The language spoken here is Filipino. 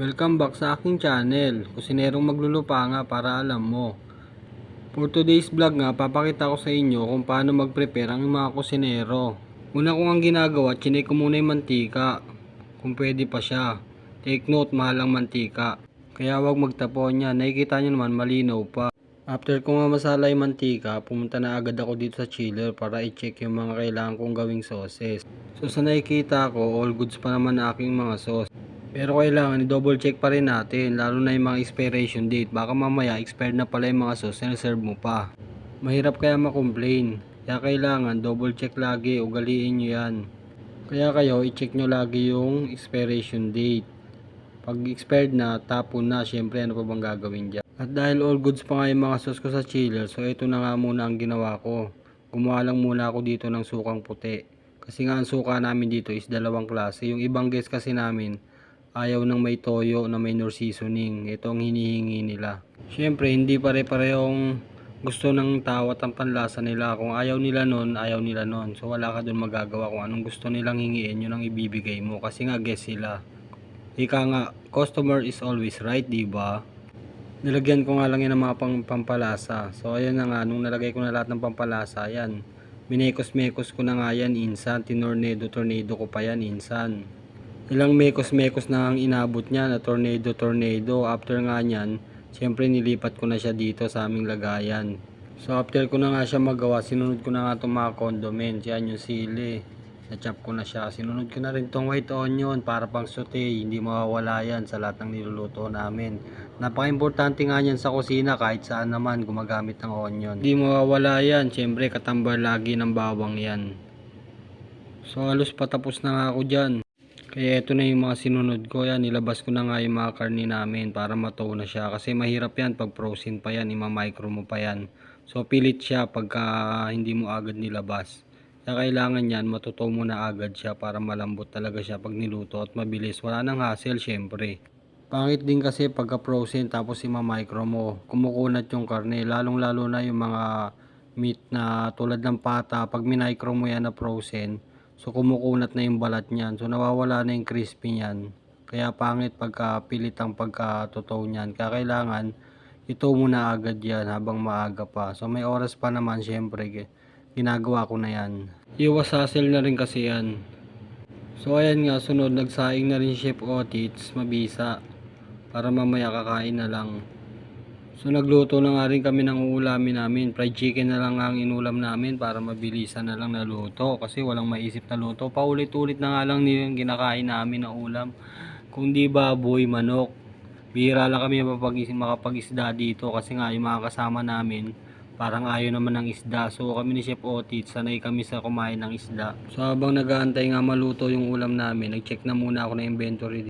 Welcome back sa aking channel, Kusinerong Maglulupa nga para alam mo. For today's vlog nga, papakita ko sa inyo kung paano mag-prepare ang mga kusinero. Una kong ang ginagawa, chinek ko muna yung mantika. Kung pwede pa siya. Take note, mahal ang mantika. Kaya wag magtapon yan, nakikita nyo naman malinaw pa. After ko nga masala yung mantika, pumunta na agad ako dito sa chiller para i-check yung mga kailangan kong gawing sauces. So sa nakikita ko, all goods pa naman na aking mga sauce. Pero kailangan i-double check pa rin natin, lalo na yung mga expiration date. Baka mamaya expired na pala yung mga sauce na serve mo pa. Mahirap kaya makomplain. Kaya kailangan double check lagi, ugaliin nyo yan. Kaya kayo, i-check nyo lagi yung expiration date. Pag expired na, tapon na, syempre ano pa bang gagawin dyan. At dahil all goods pa nga yung mga sauce ko sa chiller, so ito na nga muna ang ginawa ko. Gumawa lang muna ako dito ng sukang puti. Kasi nga ang suka namin dito is dalawang klase. Yung ibang guest kasi namin, ayaw ng may toyo na may nor seasoning. Ito ang hinihingi nila. Syempre, hindi pare-parehong gusto ng tao at ang panlasa nila. Kung ayaw nila nun, ayaw nila nun. So wala ka dun magagawa kung anong gusto nilang hingiin, yun ang ibibigay mo. Kasi nga guest sila. Ika nga, customer is always right, di ba? Nilagyan ko nga lang yan ng mga pang, pampalasa. So ayun na nga, nung nalagay ko na lahat ng pampalasa, yan. Minekos-mekos ko na nga yan, insan. Tinornado, tornado ko pa yan, insan. Ilang mekos-mekos na ang inabot niya na tornado, tornado. After nga niyan, siyempre nilipat ko na siya dito sa aming lagayan. So after ko na nga siya magawa, sinunod ko na nga itong mga condiments. Yan yung sili. Na-chop ko na siya. Sinunod ko na rin tong white onion para pang saute. Hindi mawawala yan sa lahat ng niluluto namin. Napaka-importante nga yan sa kusina kahit saan naman gumagamit ng onion. Hindi mawawala yan. Siyempre katambar lagi ng bawang yan. So halos patapos na nga ako dyan. Kaya ito na yung mga sinunod ko. Yan, nilabas ko na nga yung mga karni namin para matuo na siya. Kasi mahirap yan pag frozen pa yan, ima-micro mo pa yan. So pilit siya pagka hindi mo agad nilabas. Kaya kailangan yan, matuto mo na agad siya para malambot talaga siya pag niluto at mabilis. Wala nang hassle syempre. Pangit din kasi pagka frozen tapos ima-micro mo, kumukunat yung karne. Lalong lalo na yung mga meat na tulad ng pata, pag minicro mo yan na frozen, so kumukunat na yung balat niyan. So nawawala na yung crispy niyan. Kaya pangit pagka pilit ang pagkatotoo niyan. Kaya kailangan ito muna agad yan habang maaga pa. So may oras pa naman syempre ginagawa ko na yan. Iwas hassle na rin kasi yan. So ayan nga, sunod nagsaing na rin Chef Otits, mabisa. Para mamaya kakain na lang. So nagluto na nga rin kami ng ulamin namin. Fried chicken na lang ang inulam namin para mabilisan na lang naluto. Kasi walang maisip na luto. Paulit-ulit na nga lang yung ginakain namin na ulam. Kung di baboy, manok. Bihira lang kami makapag-isda dito kasi nga yung mga kasama namin parang ayaw naman ng isda. So kami ni Chef Otit, sanay kami sa kumain ng isda. So habang nag-aantay nga maluto yung ulam namin, nag-check na muna ako ng inventory